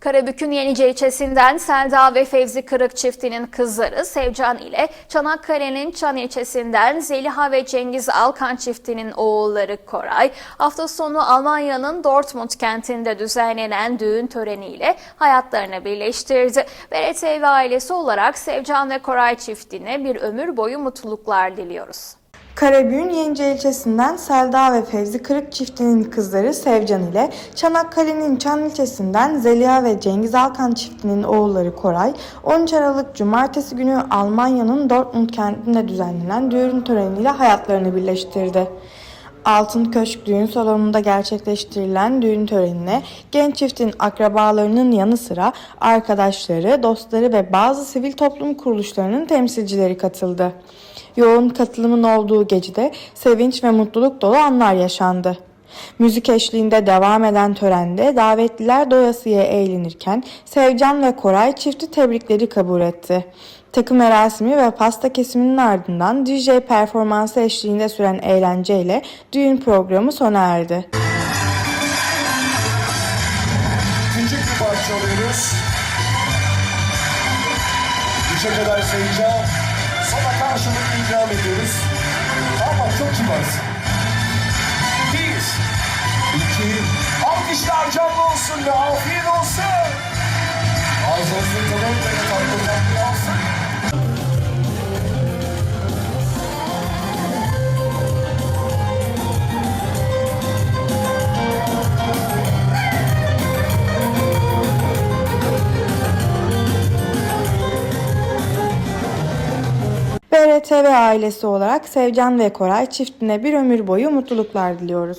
Karabük'ün Yenice ilçesinden Selda ve Fevzi Kırık çiftinin kızları Sevcan ile Çanakkale'nin Çan ilçesinden Zeliha ve Cengiz Alkan çiftinin oğulları Koray, hafta sonu Almanya'nın Dortmund kentinde düzenlenen düğün töreniyle hayatlarını birleştirdi. BRTV ailesi olarak Sevcan ve Koray çiftine bir ömür boyu mutluluklar diliyoruz. Karabük'ün Yenice ilçesinden Selda ve Fevzi Kırık çiftinin kızları Sevcan ile Çanakkale'nin Çan ilçesinden Zeliha ve Cengiz Alkan çiftinin oğulları Koray, 13 Aralık Cumartesi günü Almanya'nın Dortmund kentinde düzenlenen düğün töreniyle hayatlarını birleştirdi. Altın Köşk düğün salonunda gerçekleştirilen düğün törenine genç çiftin akrabalarının yanı sıra arkadaşları, dostları ve bazı sivil toplum kuruluşlarının temsilcileri katıldı. Yoğun katılımın olduğu gecede sevinç ve mutluluk dolu anlar yaşandı. Müzik eşliğinde devam eden törende davetliler doyasıya eğlenirken Sevcan ve Koray çifti tebrikleri kabul etti. Takım merasimi ve pasta kesiminin ardından DJ performansı eşliğinde süren eğlenceyle düğün programı sona erdi. İkinci bir parça alıyoruz. Üçe kadar sayacağım. Sana karşılık ikram ediyoruz. Ama çok kibarsın. Alkışlar canlı olsun ve afiyet olsun. Ağzınızın tadı ve tatlı tatlı olsun. BRTV ailesi olarak Sevcan ve Koray çiftine bir ömür boyu mutluluklar diliyoruz.